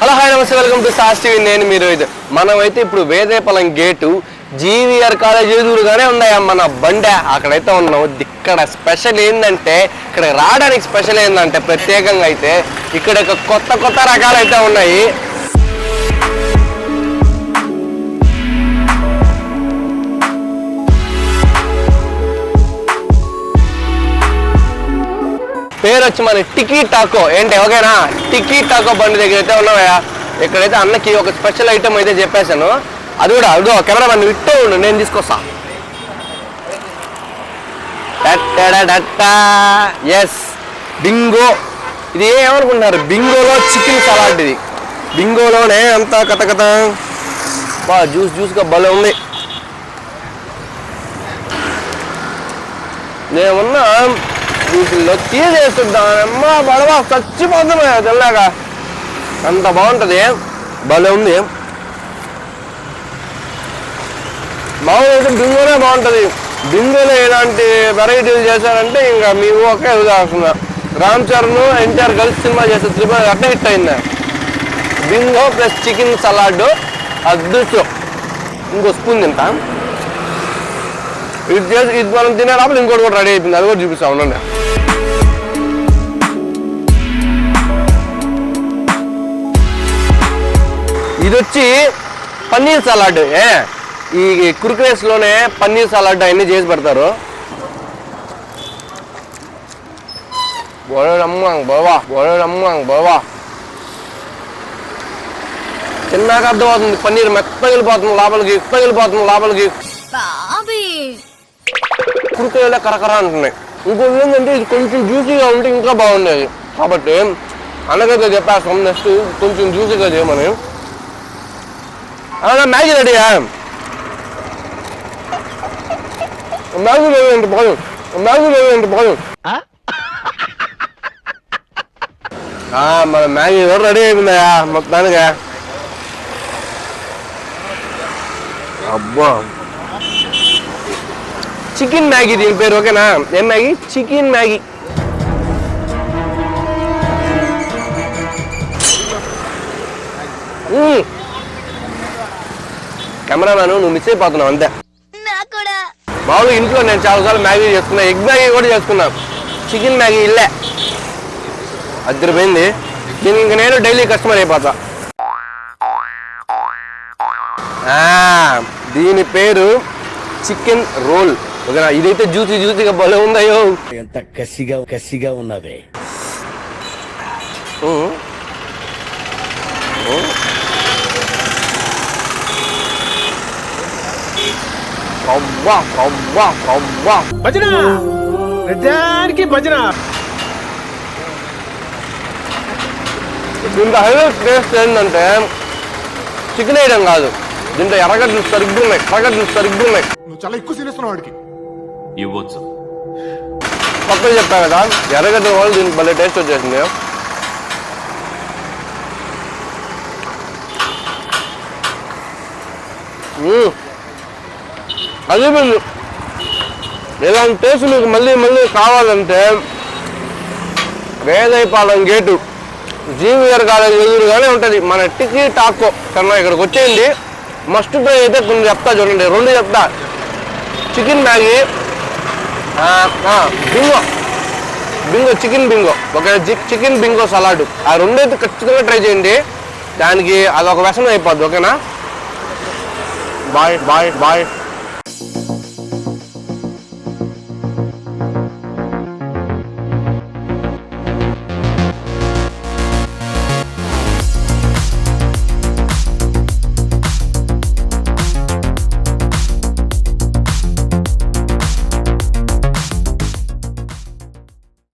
Hello hi నమస్తే welcome to Saas TV. నేను మీరు ఇది. మనమైతే ఇప్పుడు వేదేపలం గేటు జీవీఆర్ కాలేజ్ ఎదురుగానే ఉన్నాయి మన బండే. అక్కడైతే ఉన్నాం ఇక్కడ స్పెషల్ ఏంటంటే ఇక్కడ రావడానికి స్పెషల్ ఏంటంటే ప్రత్యేకంగా అయితే ఇక్కడ ఒక కొత్త కొత్త రకాలు అయితే ఉన్నాయి. పేరు వచ్చి మన టికీ టాకో. ఏంటి ఓకేనా? టికీ టాకో బండి దగ్గర అయితే ఉన్నావయ్యా. ఇక్కడైతే అన్నకి ఒక స్పెషల్ ఐటమ్ అయితే చెప్పేశాను. అది కూడా అదో కెమెరా బండి ఇట్టే ఉండు నేను తీసుకొస్తా. ఎస్ బింగో ఇది ఏమనుకుంటున్నారు? బింగోలో చికెన్ సలాడ్ ఇది. బింగోలోనే అంతా కథ కథ. బా జ్యూస్ జ్యూస్గా భలే ఉంది. నేనున్నా వీటిల్లో తీసేస్తుంటానమ్మ బడవా చచ్చిపోతున్నా తెల్లాక అంత బాగుంటుంది భలే ఉంది మామూలు బింగోనే బాగుంటుంది. బింగోలో ఎలాంటి వెరైటీలు చేశారంటే ఇంకా మీ ఒకే ఎదుగుతున్నా రామ్ చరణ్ ఎన్టీఆర్ కలిసి సినిమా చేసే త్రిపుర అట్లా హిట్ అయింది. బింగో ప్లస్ చికెన్ సలాడ్ అదృష్టం. ఇంకో స్పూన్ తింటా. ఇది చేసి ఇది మనం తినే లోపల ఇంకోటి కూడా రెడీ అయిపోయింది. అది కూడా చూపిస్తా ఉండండి. ఇది వచ్చి పన్నీర్ సలాడ్ ఏ? ఈ కుర్కురేస్లోనే పన్నీర్ సలాడ్ అవన్నీ చేసి పెడతారు. బోడమ్మ బావా బోడమ్మ బావా. చిన్నగా అర్థమవుతుంది పన్నీర్ మెత్త వెళ్ళిపోతుంది లోపలికి ఎక్కువ వెళ్ళిపోతుంది లోపలికి. బాబీ కురుకురేలా కరకర అంటున్నాయి. ఇంకోటి ఏంటంటే ఇది కొంచెం జ్యూసీగా ఉంటే ఇంకా బాగుండేది. కాబట్టి అనగైతే చెప్పేస్తాం నెక్స్ట్ కొంచెం జ్యూసీగా చేయమని. అవునా మ్యాగీ రెడీయా మ్యాగీ లేదంటే బాగు. మ్యాగీ లేదంటే బాగు. మన మ్యాగీ కూడా రెడీ అయిపోయిందా మొత్తానికి. అబ్బా. చికెన్ మ్యాగీ దీని పేరు ఓకేనా? ఏం మ్యాగీ? Chicken Maggi. కెమెరామ్యాన్ నువ్వు మిస్ అయిపోతున్నావు అంతే. మామూలుగా ఇంట్లో నేను చాలాసార్లు మ్యాగీ చేసుకున్నా ఎగ్ మ్యాగీ కూడా చేసుకున్నా చికెన్ మ్యాగీ ఇల్లే. అద్దరిపోయింది. దీనికి ఇంక నేను డైలీ కస్టమర్ అయిపోతా. దీని పేరు చికెన్ రోల్. ఓకేనా ఇదైతే జ్యూసీ జ్యూసీగా భలే ఉందయ్యో. ఎంత కసిగా కసిగా అవ్వా భజన! దీంట్లో హైలైట్ టేస్ట్ ఏంటంటే చికెన్ వేయడం కాదు. దీంట్లో ఎర్రగడ్డలు సరిగ్గా ఉన్నాయి ఎర్రగడ్డలు సరిగ్గా ఉన్నాయి. నువ్వు చాలా ఎక్కువ సీనిస్తున్నావు వాడికి. ఇవ్వచ్చు. పక్కన చెప్పా కదా ఎర్రగడ్డ వాళ్ళు దీనికి భలే టేస్ట్ వచ్చేసింది. అదే అది మీరు ఇలాంటి టేస్ట్ మీకు మళ్ళీ మళ్ళీ కావాలంటే వేదైపాలెం గేటు. జీవీఆర్ కాలేజ్ ఎదురుగానే ఉంటుంది. మన టికీ టాకో కన్నా ఇక్కడికి వచ్చేయండి. మస్ట్ ట్రై అయితే కొన్ని చెప్తా చూడండి. రెండు చెప్తా. Chicken Maggi bingo. Bingo chicken bingo. ఒక చికెన్ బింగో సలాడ్. ఆ రెండైతే ఖచ్చితంగా ట్రై చేయండి. దానికి అదొక వ్యసనం అయిపోద్ది ఓకేనా? Bye bye bye.